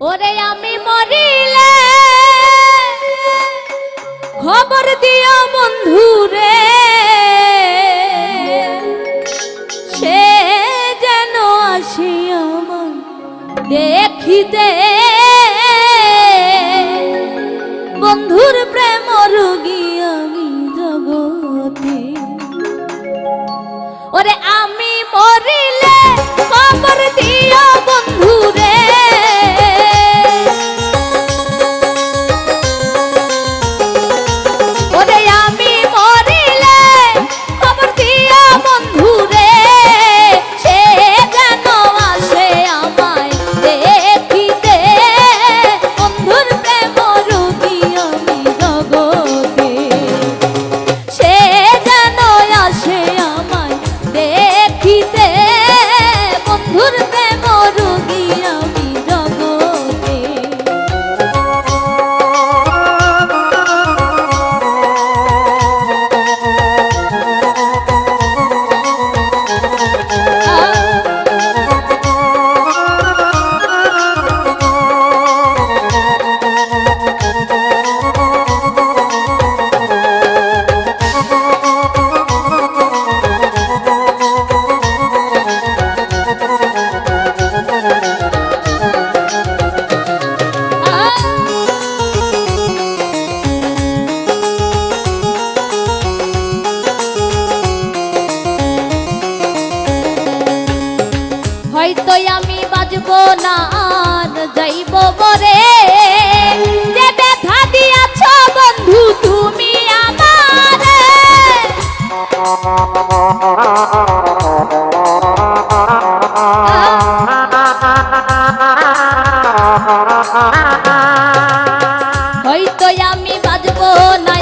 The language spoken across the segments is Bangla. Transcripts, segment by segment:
ওরে আমি মরিলে, খবর দিও বন্ধুরে, সে যেন আসি আমার দেখিতে। বন্ধুর প্রেম রোগী আমি জগতে। ওরে আমি মরিলে হয়তো আমি বাজবো না আর যাইব বরে যে ব্যথা দিয়াছ বন্ধু, তুমি আমারে। হয়তো আমি বাজবো না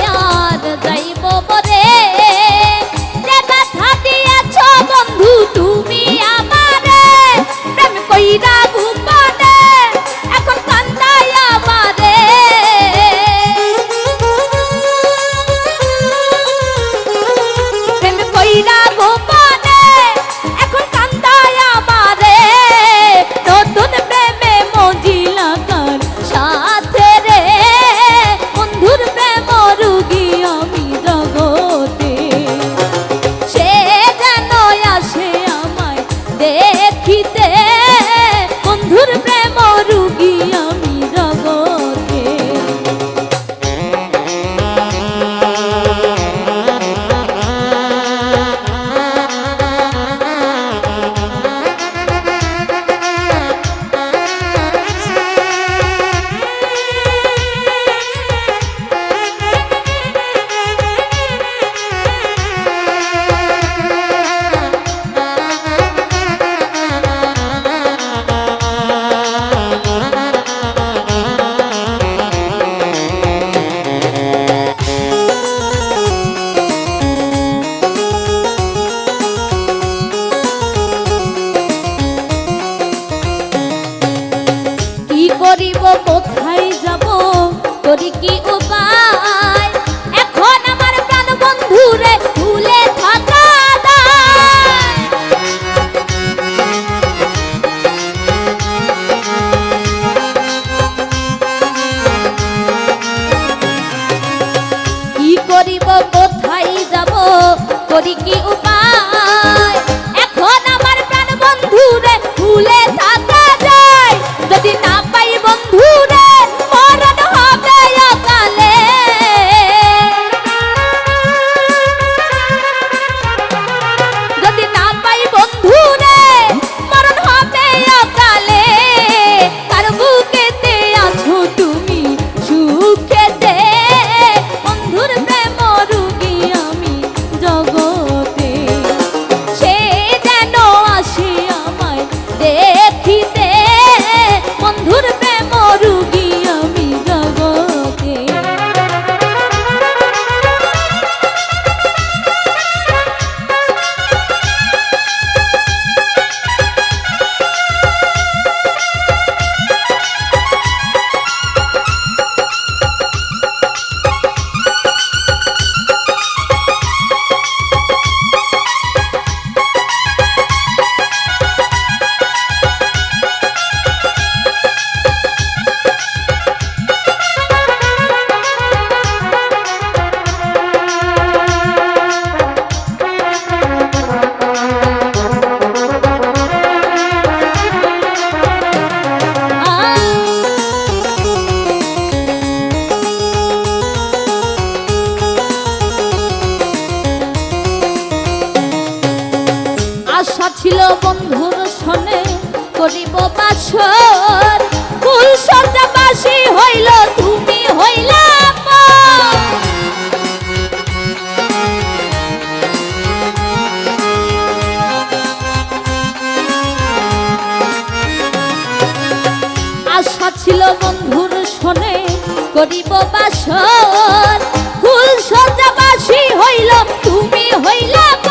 করিব, কোথায় যাব, করি কি উপায়? এখন আমার প্রাণ বন্ধুরে ভুলে কি করিব, কোথায় যাব, করি কি ছিল বন্ধুর সনে, করিব বাছর। ফুল সর্দাবাসী হইল, তুমি হইল আশা ছিল বন্ধুর সনে, করিব বাসর ফুল সর্দাবাসী হইল, তুমি হইলাম